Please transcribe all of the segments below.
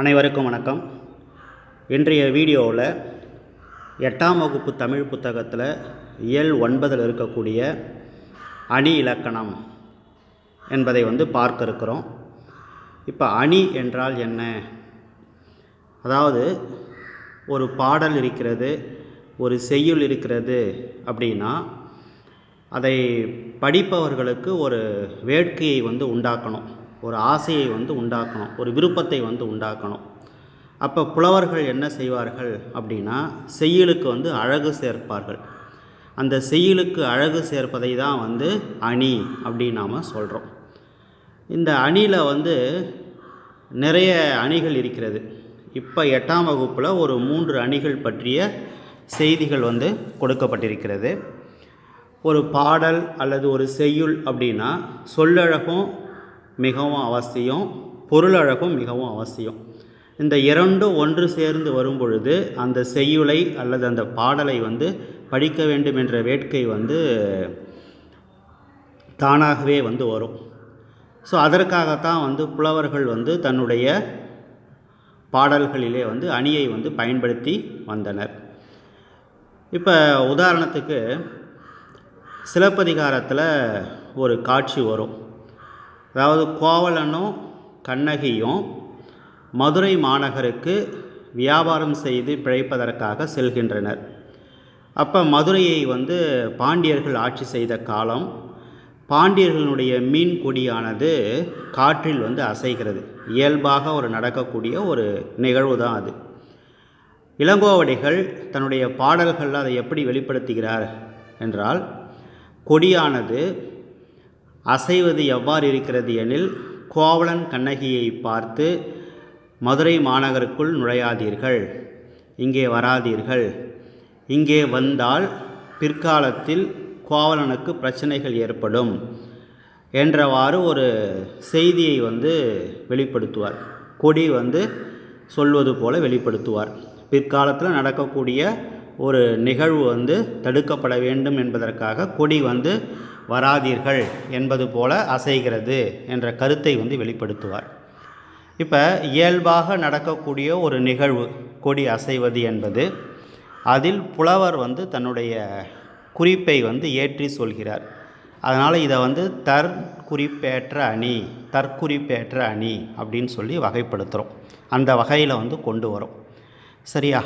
அனைவருக்கும் வணக்கம். இன்றைய வீடியோவில் எட்டாம் வகுப்பு தமிழ் புத்தகத்தில் இயல் ஒன்பதில் இருக்கக்கூடிய அணி இலக்கணம் என்பதை வந்து பார்க்க இருக்கிறோம் இப்போ அணி என்றால் என்ன? அதாவது ஒரு பாடல் இருக்கிறது ஒரு செய்யுள் இருக்கிறது அப்படின்னா அதை படிப்பவர்களுக்கு ஒரு வேட்கையை வந்து உண்டாக்கணும். ஒரு ஆசையை வந்து உண்டாக்கணும் ஒரு விருப்பத்தை வந்து உண்டாக்கணும். அப்போ புலவர்கள் என்ன செய்வார்கள் அப்படின்னா செய்யலுக்கு வந்து அழகு சேர்ப்பார்கள். அந்த செய்யலுக்கு அழகு சேர்ப்பதை தான் வந்து அணி அப்படின்னு நாம் சொல்கிறோம் இந்த அணியில் வந்து நிறைய அணிகள் இருக்கிறது. இப்போ எட்டாம் வகுப்பில் ஒரு மூன்று அணிகள் பற்றிய செய்திகள் வந்து கொடுக்கப்பட்டிருக்கிறது. ஒரு பாடல் அல்லது ஒரு செய்யுள் அப்படின்னா சொல்லழகும் மிகவும் அவசியம் பொருளழகும் மிகவும் அவசியம். இந்த இரண்டும் ஒன்று சேர்ந்து வரும் பொழுது அந்த செய்யுளை அல்லது அந்த பாடலை வந்து படிக்க வேண்டும் என்ற வேட்கை வந்து தானாகவே வந்து வரும். ஸோ அதற்காகத்தான் வந்து புலவர்கள் வந்து தன்னுடைய பாடல்களிலே வந்து அணியை வந்து பயன்படுத்தி வந்தனர். இப்போ உதாரணத்துக்கு சிலப்பதிகாரத்தில் ஒரு காட்சி வரும். அதாவது கோவலனும் கண்ணகியும் மதுரை மாநகருக்கு வியாபாரம் செய்து பிழைப்பதற்காக செல்கின்றனர். அப்போ மதுரையை வந்து பாண்டியர்கள் ஆட்சி செய்த காலம் பாண்டியர்களுடைய மீன் கொடியானது காற்றில் வந்து அசைகிறது. இயல்பாக ஒரு நடக்கக்கூடிய ஒரு நிகழ்வு தான் அது. இளங்கோவடிகள் தன்னுடைய பாடல்களில் அதை எப்படி வெளிப்படுத்துகிறார் என்றால் கொடியானது அசைவது எவ்வாறு இருக்கிறது எனில் கோவலன் கண்ணகியை பார்த்து மதுரை மாநகருக்குள் நுழையாதீர்கள் இங்கே வராதீர்கள். இங்கே வந்தால் பிற்காலத்தில் கோவலனுக்கு பிரச்சனைகள் ஏற்படும் என்றவாறு ஒரு செய்தியை வந்து வெளிப்படுத்துவார். கொடி வந்து சொல்வது போல வெளிப்படுத்துவார். பிற்காலத்தில் நடக்கக்கூடிய ஒரு நிகழ்வு வந்து தடுக்கப்பட வேண்டும் என்பதற்காக கொடி வந்து வராதீர்கள் என்பது போல அசைகிறது என்ற கருத்தை வந்து வெளிப்படுத்துவார். இப்போ இயல்பாக நடக்கக்கூடிய ஒரு நிகழ்வு கொடி அசைவது என்பது அதில் புலவர் வந்து தன்னுடைய குறிப்பை வந்து ஏற்றி சொல்கிறார். அதனால் இதை வந்து தற்குறிப்பேற்ற அணி தற்குறிப்பேற்ற அணி அப்படின்னு சொல்லி வகைப்படுத்துகிறோம் அந்த வகையில் வந்து கொண்டு வரும். சரியா?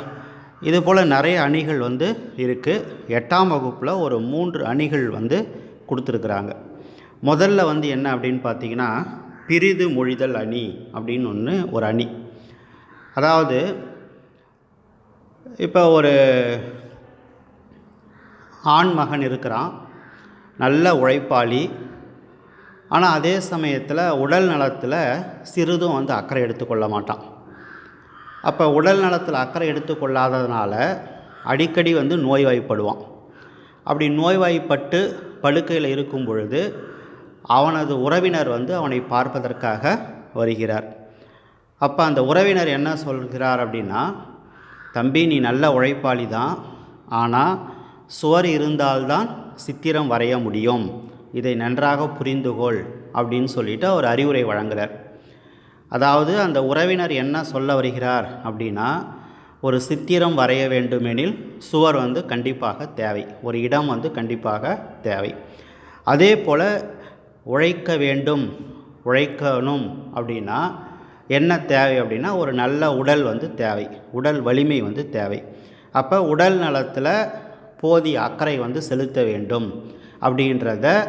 இது போல் நிறைய அணிகள் வந்து இருக்குது எட்டாம் வகுப்பில் ஒரு மூன்று அணிகள் வந்து கொடுத்துருக்குறாங்க. முதல்ல வந்து என்ன அப்படின்னு பார்த்தீங்கன்னா பிரிது மொழிதல் அணி அப்படின்னு ஒன்று ஒரு அணி. அதாவது இப்போ ஒரு ஆண் மகன் இருக்கிறான் நல்ல உழைப்பாளி ஆனால் அதே சமயத்தில் உடல் நலத்தில் சிறிதும் வந்து அக்கறை எடுத்துக்கொள்ள மாட்டான். அப்போ உடல் நலத்தில் அக்கறை எடுத்துக்கொள்ளாததுனால அடிக்கடி வந்து நோய்வாய்ப்படுவான். அப்படி நோய்வாய்ப்பட்டு படுக்கையில் இருக்கும் பொழுது அவனது உறவினர் வந்து அவனை பார்ப்பதற்காக வருகிறார். அப்போ அந்த உறவினர் என்ன சொல்கிறார் அப்படின்னா தம்பி நீ நல்ல உழைப்பாளி தான். ஆனால் சுவர் இருந்தால்தான் சித்திரம் வரைய முடியும். இதை நன்றாக புரிந்துகொள் அப்படின்னு சொல்லிட்டு அவர் அறிவுரை வழங்குகிறார் அதாவது அந்த உறவினர் என்ன சொல்ல வருகிறார் அப்படின்னா ஒரு சித்திரம் வரைய வேண்டுமெனில் சுவர் வந்து கண்டிப்பாக தேவை. ஒரு இடம் வந்து கண்டிப்பாக தேவை. அதே போல் உழைக்க வேண்டும் உழைக்கணும் அப்படின்னா என்ன தேவை அப்படின்னா ஒரு நல்ல உடல் வந்து தேவை. உடல் வலிமை வந்து தேவை. அப்போ உடல் நலத்தில் போதிய அக்கறை வந்து செலுத்த வேண்டும் அப்படின்றத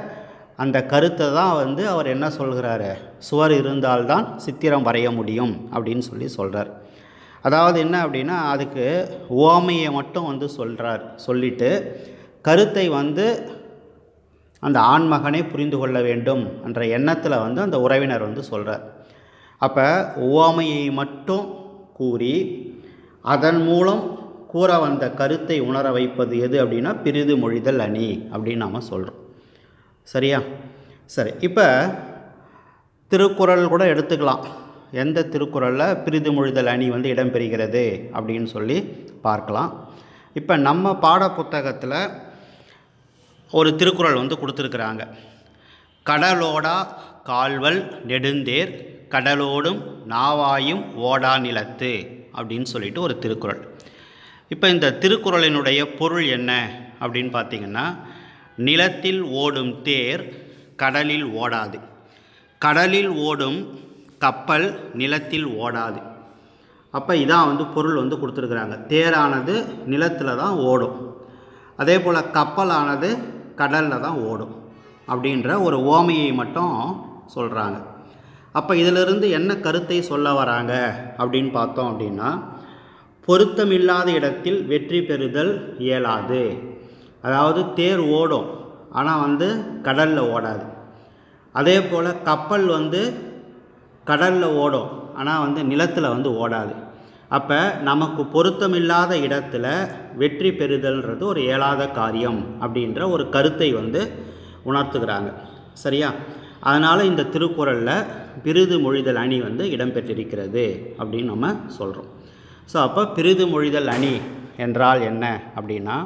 அந்த கருத்தை தான் வந்து அவர் என்ன சொல்கிறாரு? சுவர் இருந்தால்தான் சித்திரம் வரைய முடியும் அப்படின்னு சொல்லி சொல்கிறார் அதாவது என்ன அப்படின்னா அதுக்கு ஓமையை மட்டும் வந்து சொல்கிறார் சொல்லிட்டு கருத்தை வந்து அந்த ஆண்மகனை புரிந்து கொள்ள வேண்டும் என்ற எண்ணத்தில் வந்து அந்த உறவினர் வந்து சொல்கிறார் அப்போ ஓமையை மட்டும் கூறி அதன் மூலம் கூற வந்த கருத்தை உணர வைப்பது எது அப்படின்னா பிரிது மொழிதல் அணி அப்படின்னு நாம் சொல்கிறோம் சரியா? சரி இப்போ திருக்குறள் கூட எடுத்துக்கலாம். எந்த திருக்குறளில் பிரிது மொழிதல் அணி வந்து இடம்பெறுகிறது அப்படின்னு சொல்லி பார்க்கலாம். இப்போ நம்ம பாட புத்தகத்தில் ஒரு திருக்குறள் வந்து கொடுத்துருக்குறாங்க. கடலோடா கால்வல் நெடுந்தேர் கடலோடும் நாவாயும் ஓடா நிலத்து அப்படின்னு சொல்லிட்டு ஒரு திருக்குறள். இப்போ இந்த திருக்குறளினுடைய பொருள் என்ன அப்படின்னு பார்த்தீங்கன்னா நிலத்தில் ஓடும் தேர் கடலில் ஓடாது. கடலில் ஓடும் கப்பல் நிலத்தில் ஓடாது. அப்போ இதான் வந்து பொருள் வந்து கொடுத்துருக்குறாங்க. தேரானது நிலத்தில் தான் ஓடும். அதே போல் கப்பலானது கடலில் தான் ஓடும் அப்படின்ற ஒரு ஓமையை மட்டும் சொல்கிறாங்க அப்போ இதிலிருந்து என்ன கருத்தை சொல்ல வராங்க அப்படின்னு பார்த்தோம் அப்படின்னா பொருத்தமில்லாத இடத்தில் வெற்றி பெறுதல் இயலாது. அதாவது தேர் ஓடும் ஆனால் வந்து கடலில் ஓடாது. அதே போல் கப்பல் வந்து கடலில் ஓடும். ஆனால் வந்து நிலத்தில் வந்து ஓடாது. அப்போ நமக்கு பொருத்தமில்லாத இடத்துல வெற்றி பெறுதல்ன்றது ஒரு இயலாத காரியம் அப்படின்ற ஒரு கருத்தை வந்து உணர்த்துகிறாங்க. சரியா? அதனால் இந்த திருக்குறளில் பிரிது மொழிதல் அணி வந்து இடம்பெற்றிருக்கிறது அப்படின்னு நம்ம சொல்கிறோம் ஸோ அப்போ பிரிது மொழிதல் அணி என்றால் என்ன அப்படின்னா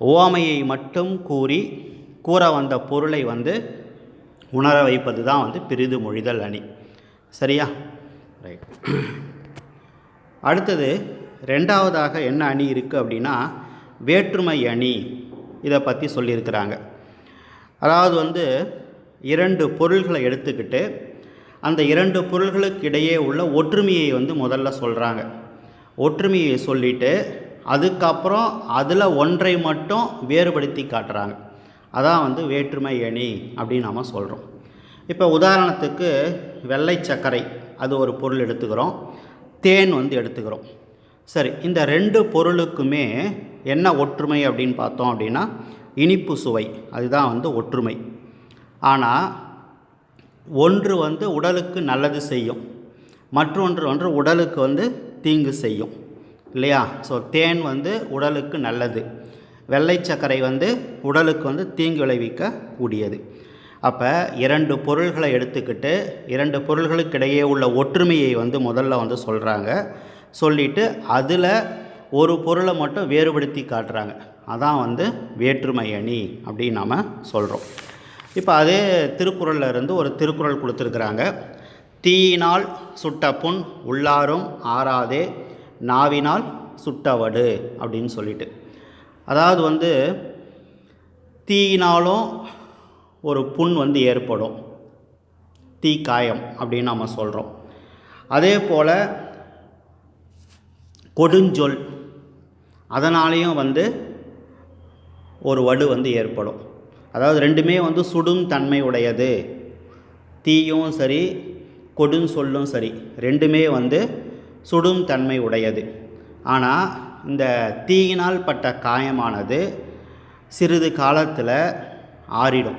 ஓமையை மட்டும் கூறி கூற வந்த பொருளை வந்து உணர வைப்பது தான் வந்து பிரிது மொழிதல் அணி. சரியா? ரைட் அடுத்தது ரெண்டாவதாக என்ன அணி இருக்குது அப்படின்னா வேற்றுமை அணி. இதை பற்றி சொல்லியிருக்கிறாங்க. அதாவது வந்து இரண்டு பொருள்களை எடுத்துக்கிட்டு அந்த இரண்டு பொருள்களுக்கு இடையே உள்ள ஒற்றுமையை வந்து முதல்ல சொல்கிறாங்க ஒற்றுமையை சொல்லிவிட்டு அதுக்கப்புறம் அதில் ஒன்றை மட்டும் வேறுபடுத்தி காட்டுறாங்க. அதான் வந்து வேற்றுமை அணி அப்படின்னு நாம் சொல்கிறோம் இப்போ உதாரணத்துக்கு வெள்ளை சர்க்கரை அது ஒரு பொருள் எடுத்துக்கிறோம். தேன் வந்து எடுத்துக்கிறோம். சரி இந்த ரெண்டு பொருளுக்குமே என்ன ஒற்றுமை அப்படின்னு பார்த்தோம் அப்படின்னா இனிப்பு சுவை. அதுதான் வந்து ஒற்றுமை. ஆனால் ஒன்று வந்து உடலுக்கு நல்லது செய்யும். மற்றொன்று ஒன்று உடலுக்கு வந்து தீங்கு செய்யும். இல்லையா? ஸோ தேன் வந்து உடலுக்கு நல்லது. வெள்ளை சர்க்கரை வந்து உடலுக்கு வந்து தீங்கு விளைவிக்க கூடியது அப்போ இரண்டு பொருள்களை எடுத்துக்கிட்டு இரண்டு பொருள்களுக்கு இடையே உள்ள ஒற்றுமையை வந்து முதல்ல வந்து சொல்கிறாங்க சொல்லிவிட்டு அதில் ஒரு பொருளை மட்டும் வேறுபடுத்தி காட்டுறாங்க. அதான் வந்து வேற்றுமை அணி அப்படின்னு நாம் சொல்கிறோம் இப்போ அதே திருக்குறளில் இருந்து ஒரு திருக்குறள் கொடுத்துருக்குறாங்க. தீயினால் சுட்ட புண் உள்ளாரும் ஆறாதே நாவினால் சுட்டவடு அப்படின்னு சொல்லிட்டு. அதாவது வந்து தீயினாலும் ஒரு புண் வந்து ஏற்படும். தீ காயம் அப்படின்னு நம்ம சொல்கிறோம் அதே போல் கொடுஞ்சொல் அதனாலேயும் வந்து ஒரு வடு வந்து ஏற்படும். அதாவது ரெண்டுமே வந்து சுடும் தன்மை உடையது தீயும் சரி கொடும் சொல்லும் சரி ரெண்டுமே வந்து சுடும் தன்மை உடையது ஆனால் இந்த தீயினால் பட்ட காயமானது சிறிது காலத்தில் ஆறிடும்.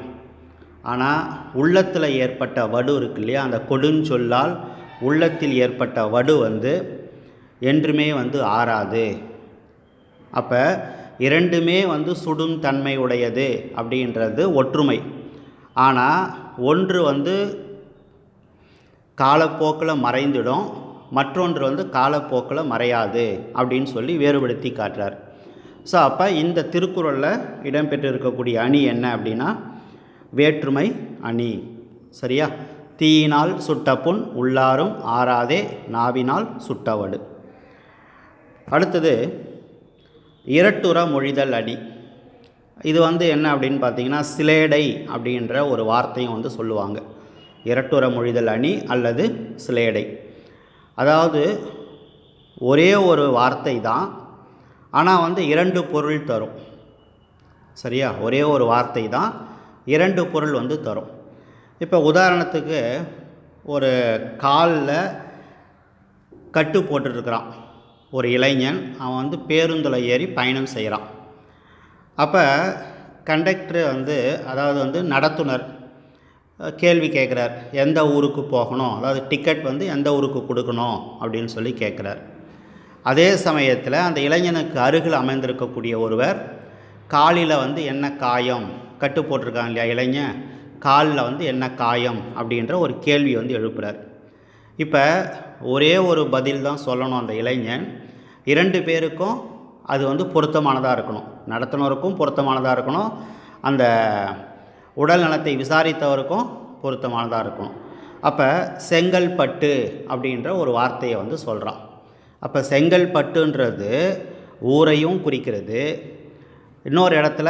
ஆனால் உள்ளத்தில் ஏற்பட்ட வடு இருக்கு இல்லையா? அந்த கொடுஞ்சொல்லால் உள்ளத்தில் ஏற்பட்ட வடு வந்து என்றுமே வந்து ஆறாது. அப்போ இரண்டுமே வந்து சுடும் தன்மை உடையது அப்படின்றது ஒற்றுமை. ஆனால் ஒன்று வந்து காலப்போக்கில் மறைந்துடும் மற்றொன்று வந்து காலப்போக்கில் மறையாது அப்படின்னு சொல்லி வேறுபடுத்தி காட்டுறார். ஸோ அப்போ இந்த திருக்குறளில் இடம்பெற்றிருக்கக்கூடிய அணி என்ன அப்படின்னா வேற்றுமை அணி. சரியா? தீயினால் சுட்ட புண் உள்ளாரும் ஆறாதே நாவினால் சுட்டவடு. அடுத்தது இரட்டுற மொழிதல் அணி. இது வந்து என்ன அப்படின்னு பார்த்தீங்கன்னா சிலேடை அப்படின்ற ஒரு வார்த்தையும் வந்து சொல்லுவாங்க. இரட்டுற மொழிதல் அணி அல்லது சிலேடை. அதாவது ஒரே ஒரு வார்த்தை தான் ஆனால் வந்து இரண்டு பொருள் தரும். சரியா? ஒரே ஒரு வார்த்தை தான் இரண்டு பொருள் வந்து தரும். இப்போ உதாரணத்துக்கு ஒரு காலில் கட்டு போட்டுட்ருக்கிறான். ஒரு இளைஞன் அவன் வந்து பேருந்தில் ஏறி பயணம் செய்கிறான் அப்போ கண்டக்டர் வந்து அதாவது வந்து நடத்துனர் கேள்வி கேட்குறார் எந்த ஊருக்கு போகணும்? அதாவது டிக்கெட் வந்து எந்த ஊருக்கு கொடுக்கணும்? அப்படின்னு சொல்லி கேட்குறார் அதே சமயத்தில் அந்த இளைஞனுக்கு அருகில் அமைந்திருக்கக்கூடிய ஒருவர் காலில் வந்து என்ன காயம்? கட்டு போட்டிருக்காங்க இல்லையா இளைஞன்? காலில் வந்து என்ன காயம் அப்படின்ற ஒரு கேள்வி வந்து எழுப்புறார். இப்போ ஒரே ஒரு பதில் தான் சொல்லணும் அந்த இளைஞன். இரண்டு பேருக்கும் அது வந்து பொருத்தமானதாக இருக்கணும். நடத்துனருக்கும் பொருத்தமானதாக இருக்கணும். அந்த உடல் நலத்தை விசாரித்தவருக்கும் பொருத்தமானதாக இருக்கணும். அப்போ செங்கல்பட்டு அப்படின்ற ஒரு வார்த்தையை வந்து சொல்கிறான் அப்போ செங்கல்பட்டுன்றது ஊரையும் குறிக்கிறது. இன்னொரு இடத்துல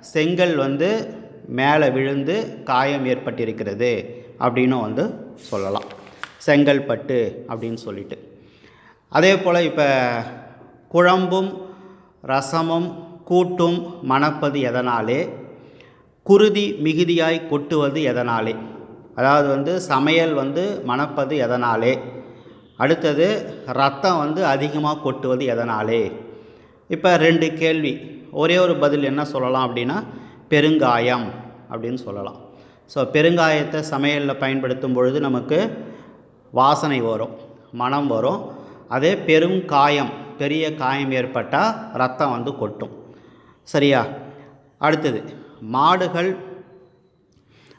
செங்கல் வந்து மேலே விழுந்து காயம் ஏற்பட்டிருக்கிறது அப்படின்னும் வந்து சொல்லலாம். செங்கல்பட்டு அப்படின்னு சொல்லிட்டு. அதே போல் இப்போ குழம்பும் ரசமும் கூட்டும் மணப்பது எதனாலே? குருதி மிகுதியாய் கொட்டுவது எதனாலே? அதாவது வந்து சமையல் வந்து மணப்பது எதனாலே? அடுத்தது ரத்தம் வந்து அதிகமாக கொட்டுவது எதனாலே? இப்போ ரெண்டு கேள்வி. ஒரே ஒரு பதில் என்ன சொல்லலாம் அப்படின்னா பெருங்காயம் அப்படின்னு சொல்லலாம். ஸோ பெருங்காயத்தை சமையலில் பயன்படுத்தும் பொழுது நமக்கு வாசனை வரும் மனம் வரும். அதே பெரும் காயம் பெரிய காயம் ஏற்பட்டால் ரத்தம் வந்து கொட்டும். சரியா? அடுத்தது மாடுகள்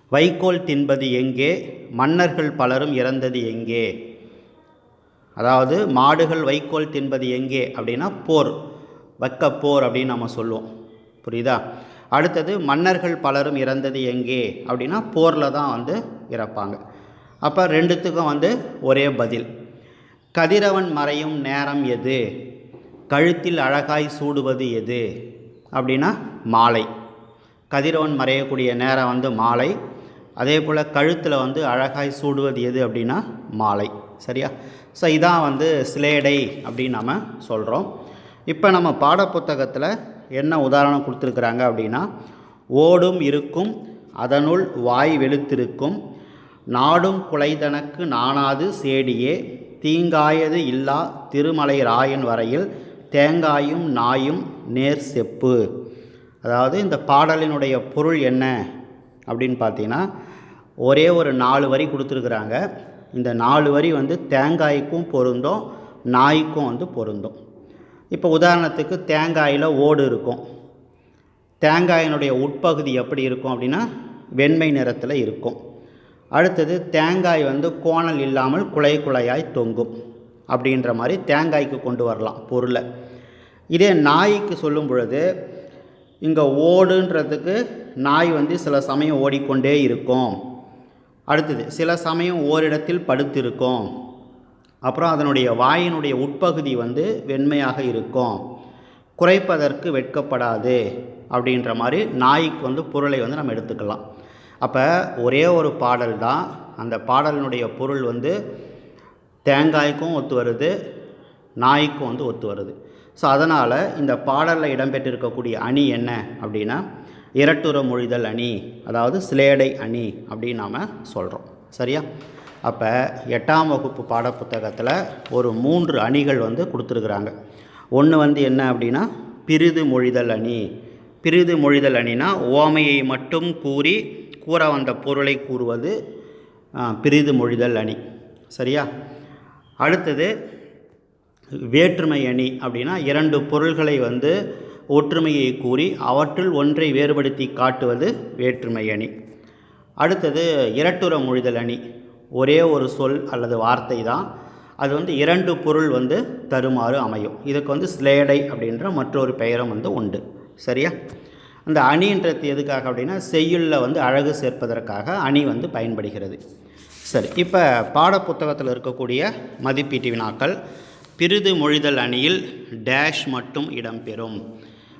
வைக்கோல் தின்பது எங்கே? மன்னர்கள் பலரும் இறந்தது எங்கே? அதாவது மாடுகள் வைக்கோல் தின்பது எங்கே? அப்படின்னா போர். வெக்கப்போர் அப்படின்னு நம்ம சொல்லுவோம். புரியுதா? அடுத்தது மன்னர்கள் பலரும் இறந்தது எங்கே? அப்படின்னா போரில் தான் வந்து இறப்பாங்க. அப்போ ரெண்டுத்துக்கும் வந்து ஒரே பதில். கதிரவன் மறையும் நேரம் எது? கழுத்தில் அழகாய் சூடுவது எது? அப்படின்னா மாலை. கதிரவன் மறையக்கூடிய நேரம் வந்து மாலை. அதே போல் கழுத்தில் வந்து அழகாய் சூடுவது எது அப்படின்னா மாலை. சரியா? ஸோ இதான் வந்து சிலேடை அப்படின்னு நம்ம சொல்கிறோம் இப்போ நம்ம பாடப்புத்தகத்தில் என்ன உதாரணம் கொடுத்துருக்குறாங்க அப்படின்னா ஓடும் இருக்கும் அதனுள் வாய் வெளுத்திருக்கும் நாடும் குலைதனக்கு நாணாது சேடியே தீங்காயது இல்லா திருமலை ராயன் வரையில் தேங்காயும் நாயும் நேர் செப்பு. அதாவது இந்த பாடலினுடைய பொருள் என்ன அப்படின்னு பார்த்தீங்கன்னா ஒரே ஒரு நாலு வரி கொடுத்துருக்குறாங்க. இந்த நாலு வரி வந்து தேங்காய்க்கும் பொருந்தும் நாய்க்கும் வந்து பொருந்தும். இப்போ உதாரணத்துக்கு தேங்காயில் ஓடு இருக்கும். தேங்காயினுடைய உட்பகுதி எப்படி இருக்கும் அப்படின்னா வெண்மை நிறத்தில் இருக்கும். அடுத்தது தேங்காய் வந்து கோணல் இல்லாமல் குலை குலையாய் தொங்கும் அப்படின்ற மாதிரி தேங்காய்க்கு கொண்டு வரலாம் பொருளை. இதே நாய்க்கு சொல்லும் பொழுது இங்கே ஓடுன்றதுக்கு நாய் வந்து சில சமயம் ஓடிக்கொண்டே இருக்கும். அடுத்தது சில சமயம் ஓரிடத்தில் படுத்திருக்கும். அப்புறம் அதனுடைய வாயினுடைய உட்பகுதி வந்து வெண்மையாக இருக்கும். குறைப்பதற்கு வெட்கப்படாது அப்படின்ற மாதிரி நாய்க்கு வந்து பொருளை வந்து நம்ம எடுத்துக்கலாம். அப்போ ஒரே ஒரு பாடல் தான். அந்த பாடலினுடைய பொருள் வந்து தேங்காய்க்கும் ஒத்து வருது நாய்க்கும் வந்து ஒத்து வருது. ஸோ அதனால் இந்த பாடலில் இடம்பெற்றிருக்கக்கூடிய அணி என்ன அப்படின்னா இரட்டுற மொழிதல் அணி அதாவது சிலேடை அணி அப்படின்னு நாம் சொல்கிறோம் சரியா? அப்போ எட்டாம் வகுப்பு பாடப்புத்தகத்தில் ஒரு மூன்று அணிகள் வந்து கொடுத்துருக்குறாங்க. ஒன்று வந்து என்ன அப்படின்னா பிரிது மொழிதல் அணி. பிரிது மொழிதல் அணினா ஓமையை மட்டும் கூறி கூற வந்த பொருளை கூறுவது பிரிது மொழிதல் அணி. சரியா? அடுத்தது வேற்றுமை அணி அப்படின்னா இரண்டு பொருள்களை வந்து ஒற்றுமையை கூறி அவற்றுள் ஒன்றை வேறுபடுத்தி காட்டுவது வேற்றுமை அணி. அடுத்தது இரட்டுற மொழிதல் அணி. ஒரே ஒரு சொல் அல்லது வார்த்தை தான். அது வந்து இரண்டு பொருள் வந்து தருமாறு அமையும். இதுக்கு வந்து ஸ்லேடை அப்படின்ற மற்றொரு பெயரும் வந்து உண்டு. சரியா? அந்த அணின்றது எதுக்காக அப்படின்னா செய்யுளில் வந்து அழகு சேர்ப்பதற்காக அணி வந்து பயன்படுகிறது. சரி இப்போ பாடப்புத்தகத்தில் இருக்கக்கூடிய மதிப்பீட்டு வினாக்கள். பிரிது மொழிதல் அணியில் டேஷ் மட்டும் இடம்பெறும்.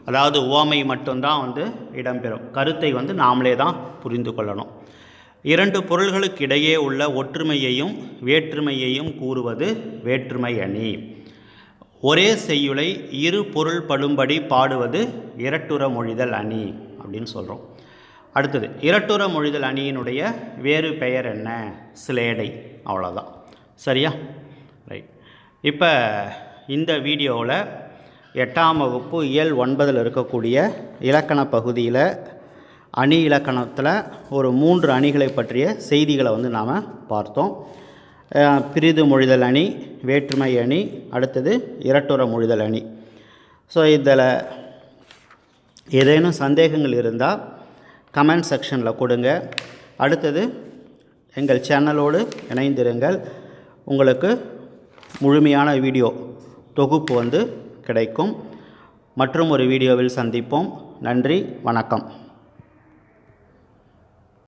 அதாவது ஓமை மட்டும்தான் வந்து இடம்பெறும். கருத்தை வந்து நாமளே தான் புரிந்து கொள்ளணும். இரண்டு பொருள்களுக்கு இடையே உள்ள ஒற்றுமையையும் வேற்றுமையையும் கூறுவது வேற்றுமை அணி. ஒரே செய்யுளை இரு பொருள் படும்படி பாடுவது இரட்டுற மொழிதல் அணி அப்படின்னு சொல்கிறோம் அடுத்தது இரட்டுற மொழிதல் அணியினுடைய வேறு பெயர் என்ன? சிலேடை. அவ்வளோதான் சரியா? ரைட் இப்போ இந்த வீடியோவில் எட்டாம் வகுப்பு இயல் ஒன்பதில் இருக்கக்கூடிய இலக்கண பகுதியில் அணி இலக்கணத்தில் ஒரு மூன்று அணிகளை பற்றிய செய்திகளை வந்து நாம் பார்த்தோம். பிரிது மொழிதல் அணி வேற்றுமை அணி அடுத்தது இரட்டுற மொழிதல் அணி. ஸோ இதில் ஏதேனும் சந்தேகங்கள் இருந்தால் கமெண்ட் செக்ஷனில் கொடுங்க. அடுத்தது எங்கள் சேனலோடு இணைந்திருங்கள். உங்களுக்கு முழுமையான வீடியோ தொகுப்பு வந்து கிடைக்கும். மற்றும் ஒரு வீடியோவில் சந்திப்போம். நன்றி வணக்கம்.